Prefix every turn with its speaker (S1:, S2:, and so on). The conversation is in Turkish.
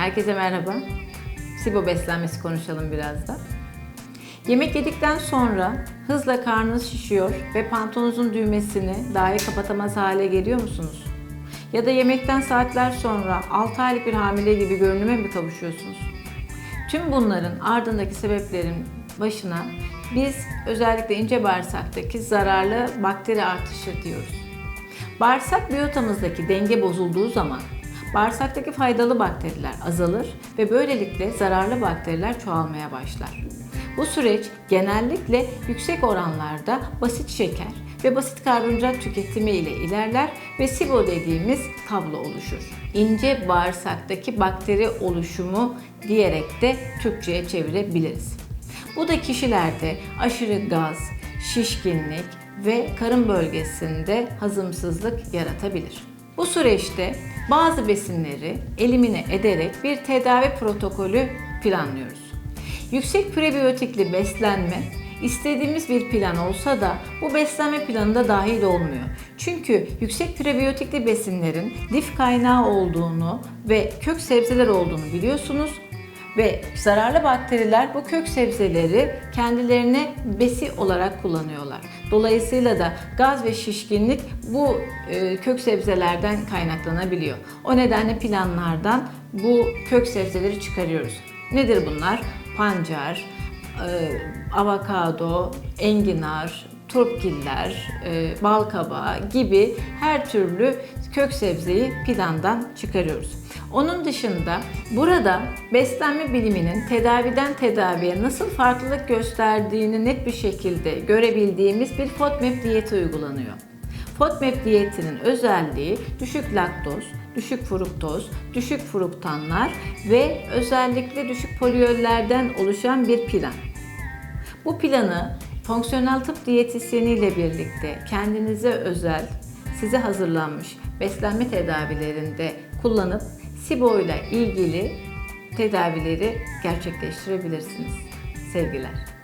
S1: Herkese merhaba. SIBO beslenmesi konuşalım biraz da. Yemek yedikten sonra hızla karnınız şişiyor ve pantolonunuzun düğmesini dahi kapatamaz hale geliyor musunuz? Ya da yemekten saatler sonra 6 aylık bir hamile gibi görünüme mi kavuşuyorsunuz? Tüm bunların ardındaki sebeplerin başına biz özellikle ince bağırsaktaki zararlı bakteri artışı diyoruz. Bağırsak biyotamızdaki denge bozulduğu zaman bağırsaktaki faydalı bakteriler azalır ve böylelikle zararlı bakteriler çoğalmaya başlar. Bu süreç genellikle yüksek oranlarda basit şeker ve basit karbonhidrat tüketimi ile ilerler ve SIBO dediğimiz tablo oluşur. İnce bağırsaktaki bakteri oluşumu diyerek de Türkçe'ye çevirebiliriz. Bu da kişilerde aşırı gaz, şişkinlik ve karın bölgesinde hazımsızlık yaratabilir. Bu süreçte bazı besinleri elimine ederek bir tedavi protokolü planlıyoruz. Yüksek prebiyotikli beslenme istediğimiz bir plan olsa da bu beslenme planında dahil olmuyor. Çünkü yüksek prebiyotikli besinlerin lif kaynağı olduğunu ve kök sebzeler olduğunu biliyorsunuz ve zararlı bakteriler bu kök sebzeleri kendilerine besi olarak kullanıyorlar. Dolayısıyla da gaz ve şişkinlik bu e, kök sebzelerden kaynaklanabiliyor. O nedenle planlardan bu kök sebzeleri çıkarıyoruz. Nedir bunlar? Pancar, e, avokado, enginar, turpgiller, e, bal kabağı gibi her türlü kök sebzeyi plandan çıkarıyoruz. Onun dışında burada beslenme biliminin tedaviden tedaviye nasıl farklılık gösterdiğini net bir şekilde görebildiğimiz bir FODMAP diyeti uygulanıyor. FODMAP diyetinin özelliği düşük laktoz, düşük fruktoz, düşük fruktanlar ve özellikle düşük poliyollerden oluşan bir plan. Bu planı fonksiyonel tıp diyetisyeniyle birlikte kendinize özel, size hazırlanmış beslenme tedavilerinde kullanıp SIBO ile ilgili tedavileri gerçekleştirebilirsiniz. Sevgiler.